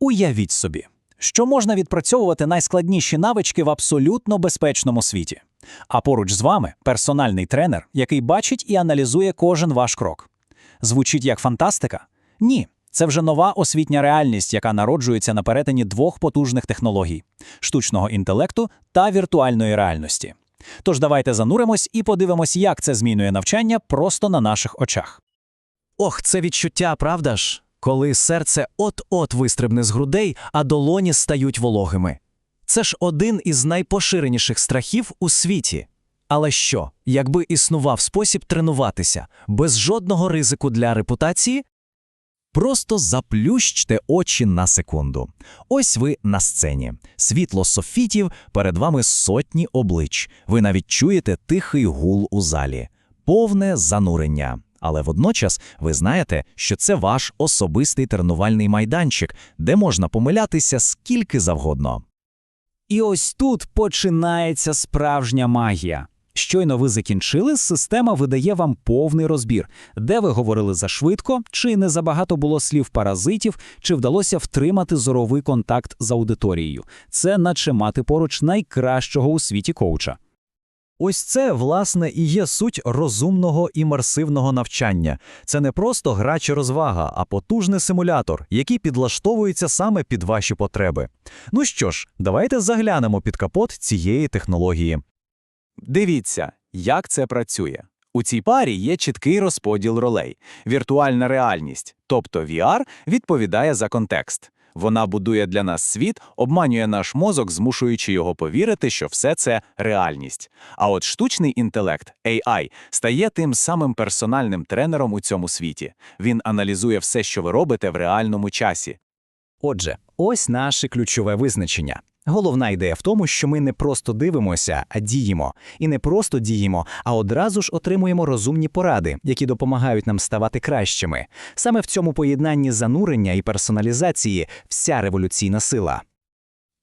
Уявіть собі, що можна відпрацьовувати найскладніші навички в абсолютно безпечному світі. А поруч з вами персональний тренер, який бачить і аналізує кожен ваш крок. Звучить як фантастика? Ні. Це вже нова освітня реальність, яка народжується на перетині двох потужних технологій штучного інтелекту та віртуальної реальності. Тож давайте зануримось і подивимось, як це змінює навчання просто на наших очах. Ох, це відчуття, правда ж? Коли серце от-от вистрибне з грудей, а долоні стають вологими. Це ж один із найпоширеніших страхів у світі. Але що, якби існував спосіб тренуватися без жодного ризику для репутації? Просто заплющте очі на секунду. Ось ви на сцені. Світло софітів, перед вами сотні облич. Ви навіть чуєте тихий гул у залі, повне занурення. Але водночас ви знаєте, що це ваш особистий тренувальний майданчик, де можна помилятися скільки завгодно. І ось тут починається справжня магія. Щойно ви закінчили, система видає вам повний розбір, де ви говорили зашвидко, чи не забагато було слів паразитів, чи вдалося втримати зоровий контакт з аудиторією. Це наче мати поруч найкращого у світі коуча. Ось це, власне, і є суть розумного імерсивного навчання. Це не просто гра чи розвага, а потужний симулятор, який підлаштовується саме під ваші потреби. Ну що ж, давайте заглянемо під капот цієї технології. Дивіться, як це працює. У цій парі є чіткий розподіл ролей. Віртуальна реальність, тобто VR, відповідає за контекст. Вона будує для нас світ, обманює наш мозок, змушуючи його повірити, що все це реальність. А от штучний інтелект AI стає тим самим персональним тренером у цьому світі. Він аналізує все, що ви робите в реальному часі. Отже, ось наше ключове визначення. Головна ідея в тому, що ми не просто дивимося, а діємо. І не просто діємо, а одразу ж отримуємо розумні поради, які допомагають нам ставати кращими. Саме в цьому поєднанні занурення і персоналізації вся революційна сила.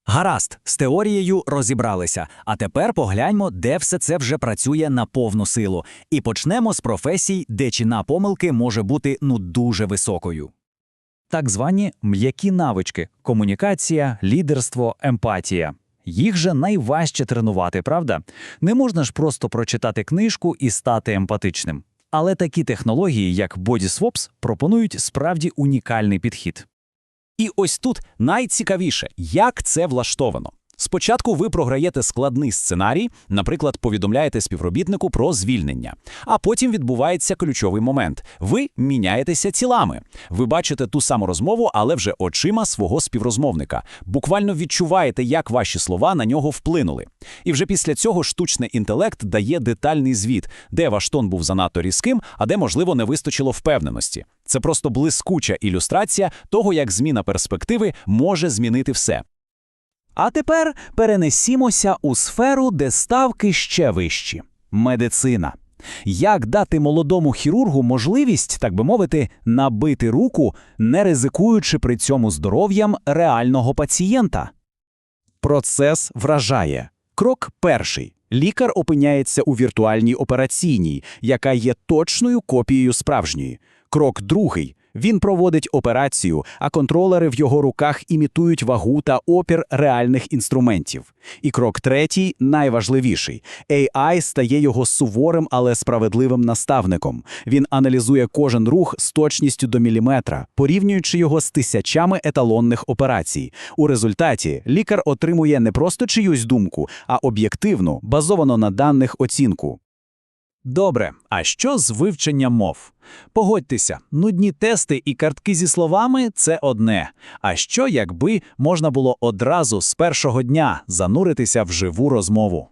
Гаразд, з теорією розібралися. А тепер погляньмо, де все це вже працює на повну силу. І почнемо з професій, де чина помилки може бути ну дуже високою. Так звані м'які навички комунікація, лідерство, емпатія. Їх же найважче тренувати, правда? Не можна ж просто прочитати книжку і стати емпатичним. Але такі технології, як BodySwaps, пропонують справді унікальний підхід. І ось тут найцікавіше, як це влаштовано. Спочатку ви програєте складний сценарій, наприклад, повідомляєте співробітнику про звільнення. А потім відбувається ключовий момент. Ви міняєтеся тілами. Ви бачите ту саму розмову, але вже очима свого співрозмовника. Буквально відчуваєте, як ваші слова на нього вплинули. І вже після цього штучний інтелект дає детальний звіт, де ваш тон був занадто різким, а де, можливо, не вистачило впевненості. Це просто блискуча ілюстрація того, як зміна перспективи може змінити все. А тепер перенесімося у сферу, де ставки ще вищі медицина. Як дати молодому хірургу можливість, так би мовити, набити руку, не ризикуючи при цьому здоров'ям реального пацієнта? Процес вражає. Крок перший. Лікар опиняється у віртуальній операційній, яка є точною копією справжньої. Крок другий. Він проводить операцію, а контролери в його руках імітують вагу та опір реальних інструментів. І крок третій найважливіший: AI стає його суворим, але справедливим наставником. Він аналізує кожен рух з точністю до міліметра, порівнюючи його з тисячами еталонних операцій. У результаті лікар отримує не просто чиюсь думку, а об'єктивну, базовану на даних оцінку. Добре, а що з вивченням мов? Погодьтеся, нудні тести і картки зі словами це одне. А що, якби можна було одразу з першого дня зануритися в живу розмову?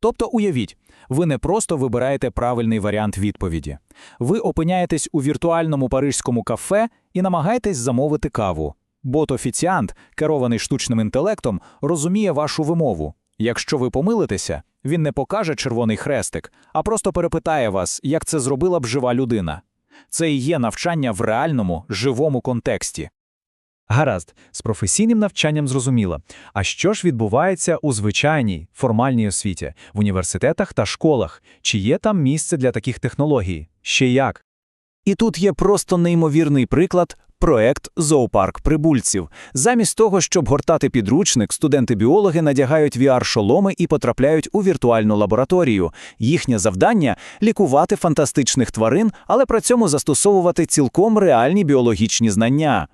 Тобто уявіть, ви не просто вибираєте правильний варіант відповіді. Ви опиняєтесь у віртуальному парижському кафе і намагаєтесь замовити каву. Бот-офіціант, керований штучним інтелектом, розуміє вашу вимову. Якщо ви помилитеся, він не покаже червоний хрестик, а просто перепитає вас, як це зробила б жива людина. Це і є навчання в реальному, живому контексті. Гаразд, з професійним навчанням зрозуміло. А що ж відбувається у звичайній формальній освіті, в університетах та школах? Чи є там місце для таких технологій? Ще як? І тут є просто неймовірний приклад проект Зоопарк прибульців. Замість того, щоб гортати підручник, студенти-біологи надягають VR-шоломи і потрапляють у віртуальну лабораторію. Їхнє завдання лікувати фантастичних тварин, але при цьому застосовувати цілком реальні біологічні знання.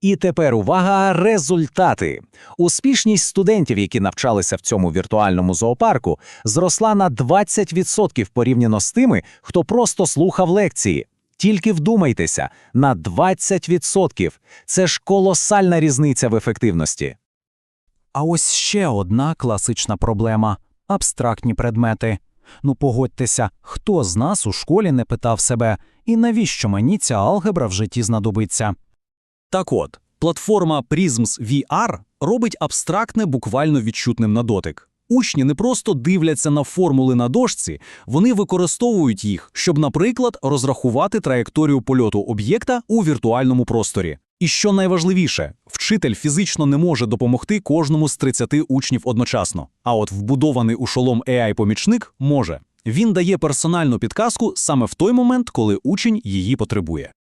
І тепер увага, результати. Успішність студентів, які навчалися в цьому віртуальному зоопарку, зросла на 20% порівняно з тими, хто просто слухав лекції. Тільки вдумайтеся, на 20%. Це ж колосальна різниця в ефективності. А ось ще одна класична проблема – абстрактні предмети. Ну погодьтеся, хто з нас у школі не питав себе, і навіщо мені ця алгебра в житті знадобиться? Так от, платформа Prisms VR робить абстрактне буквально відчутним на дотик. Учні не просто дивляться на формули на дошці, вони використовують їх, щоб, наприклад, розрахувати траєкторію польоту об'єкта у віртуальному просторі. І що найважливіше, вчитель фізично не може допомогти кожному з 30 учнів одночасно. А от вбудований у шолом AI-помічник може. Він дає персональну підказку саме в той момент, коли учень її потребує.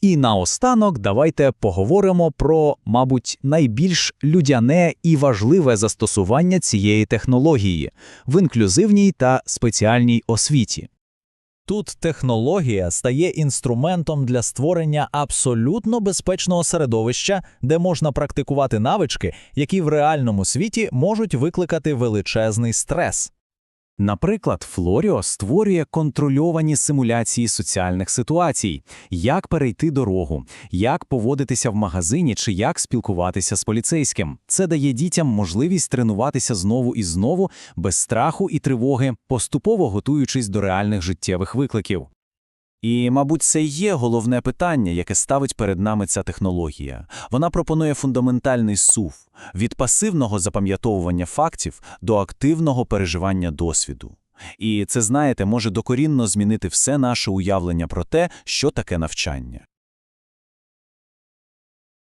І наостанок давайте поговоримо про, мабуть, найбільш людяне і важливе застосування цієї технології в інклюзивній та спеціальній освіті. Тут технологія стає інструментом для створення абсолютно безпечного середовища, де можна практикувати навички, які в реальному світі можуть викликати величезний стрес. Наприклад, Флоріо створює контрольовані симуляції соціальних ситуацій, як перейти дорогу, як поводитися в магазині чи як спілкуватися з поліцейським. Це дає дітям можливість тренуватися знову і знову без страху і тривоги, поступово готуючись до реальних життєвих викликів. І, мабуть, це є головне питання, яке ставить перед нами ця технологія. Вона пропонує фундаментальний сув від пасивного запам'ятовування фактів до активного переживання досвіду. І це, знаєте, може докорінно змінити все наше уявлення про те, що таке навчання.